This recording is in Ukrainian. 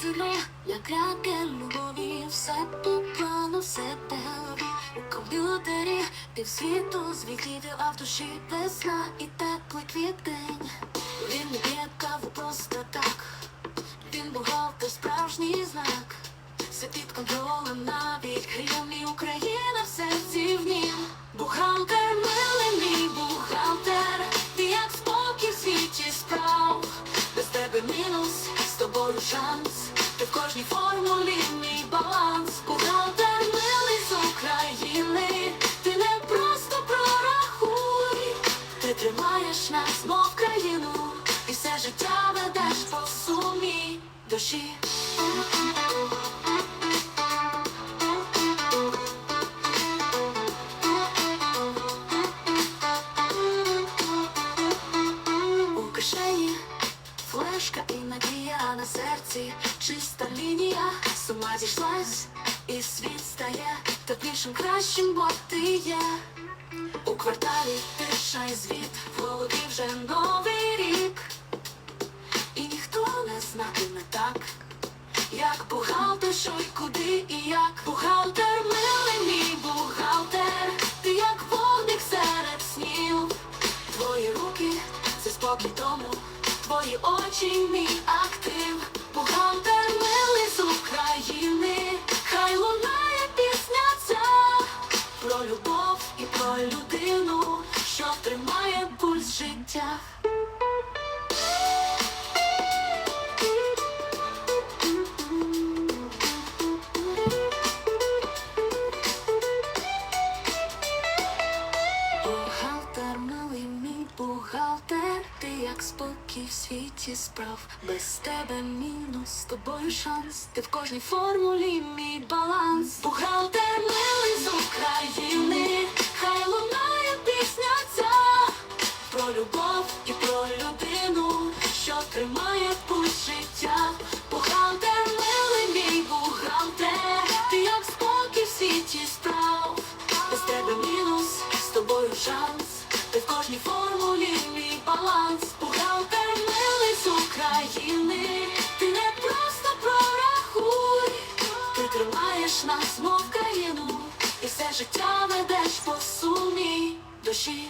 ціно, як ракель любові, все по плану, все теорі у комп'ютері, півсвіту звідти, а в душі весна і теплий квітень. Він не п'є каву просто так, він бухгалтер, справжній знак. Все під контролем навіть грім і Україна в серці в нім. Бухгалтер, милий мій бухгалтер, ти як спокій в світі справ. Без тебе мінус, з шанс. Ти в кожній формулі мій баланс. Бухгалтер, милий з України, ти не просто прорахуй. Ти тримаєш нас, мов країну, і все життя ведеш по сумі душі. Надія на серці, чиста лінія, сума зійшлась, і світ стає теплішим, кращим, бо ти є. У кварталі тиша і звіт, в голові вже новий рік, і ніхто не знатиме так, як бухгалтер, що й куди і як бухгалтер, милий мій бухгалтер, ти як вогник серед снів. Твої руки це спокій дому, твої очі мій актив, бухгалтер милий з України, хай лунає пісня ця про любов і про людину, що тримає пульс життя. Спокій в світі справ, без тебе мінус, з тобою шанс, ти в кожній формулі мій баланс. Бухгалтер, милий з України, хай лунає пісня ця. Про любов і про людину, що тримає пульс життя. Бухгалтер, милий мій бухгалтер, ти як спокій в світі справ, без тебе мінус, з тобою шанс, ти в кожній формулі мій баланс. Тримаєш нас, мов країну, і все життя ведеш по сумі душі.